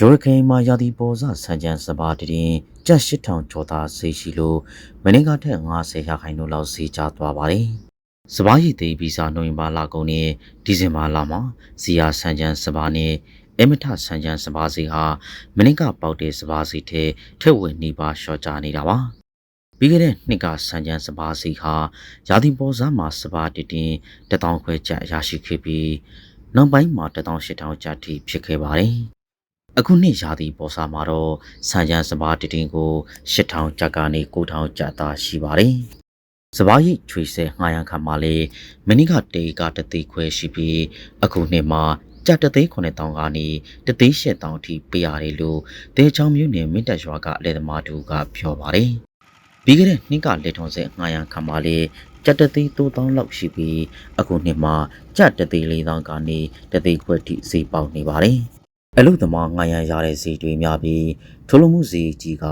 ဂျိုရခိန်မှာရာသီပေါ်စဆန်ကြံစပါတည်ကြက်8000ကျော်သားဈေးရှိလို့မင်းကထက်90ရာခိုင်နှုန်းလောက်ဈေးကျသွားပါတယ်။စပါးရည်သေးဗီဇာနိုဝင်ဘာလကုန်နဲ့ဒီဇင်ဘာလမှာစီယာဆန်ကြံစပါနဲ့အမထဆန်ကြံစပါးဈေးဟာမင်းကပေါက်တဲ့စပါးဈေးထဲထက်ဝက်နေပါလျှော့ချနေတာပါ။ပြီးခဲ့တဲ့နှစ်ကဆန်ကြံစပါးစီဟာရာသီပေါ်စားမှာစပါးတည်တင်တထောင်ခွဲကျရရှိခဲ့ပြီးနောက်ပိုင်းမှာ18000ကျပ်ထိဖြစ်ခဲ့ပါတယ်။ အခုနှစ်ရာသီပေါ်စားမှာတော့ဆန်ကြံစပါးတည်တင်ကို8000ကျပ်ကနေ9000ကျပ်သာရှိပါတယ်။စပါးရိတ်ချွေဆဲငှားရန်ခါမှာလေမင်းကတေကတသိခွဲရှိပြီးအခုနှစ်မှာကြက်တသိန်း9000ကနေတသိန်း8000အထိပေးရတယ်လို့တဲချောင်းမြို့နယ်မင်းတပ်ရွာကအလဲသမားတူကပြောပါတယ်။ပြီးခဲ့တဲ့နှစ်ကလက်ထုံးစဲငှားရန်ခါမှာလေကြက်တသိန်း3000လောက်ရှိပြီးအခုနှစ်မှာကြက်တသိန်း4000ကနေတသိန်းခွဲထိဈေးပေါက်နေပါတယ်။ အလုသမားငှားရန်ရတဲ့ဈေးတွေများပြီးထိုလိုမှုဈေးကြီးက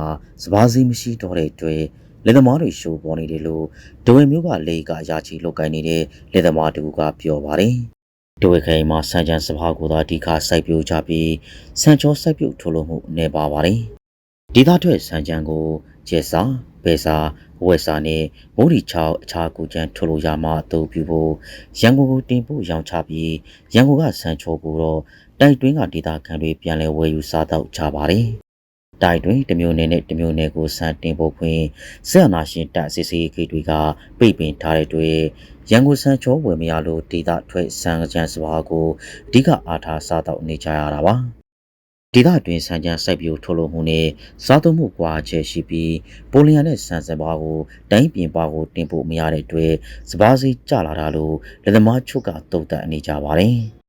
စပါးဈေးမရှိတော့တဲ့အတွက်လက်သမားတွေရှိုးပေါ်နေတယ်လို့ဒဝေမျိုးကလေကရာချီလောက်ကိုင်းနေတဲ့လက်သမားတူကပြောပါတယ်။ဒဝေခိုင်မှာစံချမ်းစပါးကိုသာဒီခါစိုက်ပျိုးကြပြီးစံချောစိုက်ပျိုးထိုလိုမှုနေပါပါတယ်။ဒေသထွက်စံချမ်းကိုကျဲစာ ဘဲစာဝက်စာနဲ့မိုးရီချောက်အခြားကူချမ်းထိုလိုရမှာအသုံးပြုဖို့ရန်ကုန်ကိုတင်ပို့ရောင်းချပြီးရန်ကုန်ကစံချောကိုတော့တိုက်တွင်းကဒေသခံတွေပြန်လည်ဝယ်ယူစားတော့ကြပါတယ်။တိုက်တွင်တမျိုးနယ်နဲ့တမျိုးနယ်ကိုစံတင်ဖို့ခွင့်ဆက်အနာရှင်တပ်စစ်စေးခေတွေကပိတ်ပင်ထားတဲ့တွေ့ရန်ကုန်စံချောဝယ်မရလို့ဒေသထွက်စံကြံစပါးကိုအဓိကအားထားစားတော့နေကြရတာပါ ဒေသတွင်စံကြံစိုက်ပျိုးထုတ်လုပ်မှုနဲ့စားသုံးမှုကွာချက်ရှိပြီးပိုလီယန်နဲ့စံစပါးကိုတိုင်းပြင်ပကိုတင်ပို့မရတဲ့အတွက်စပါးစီကျလာတာလို့လက်သမားချုပ်ကတုတ်တက်နေကြပါတယ်။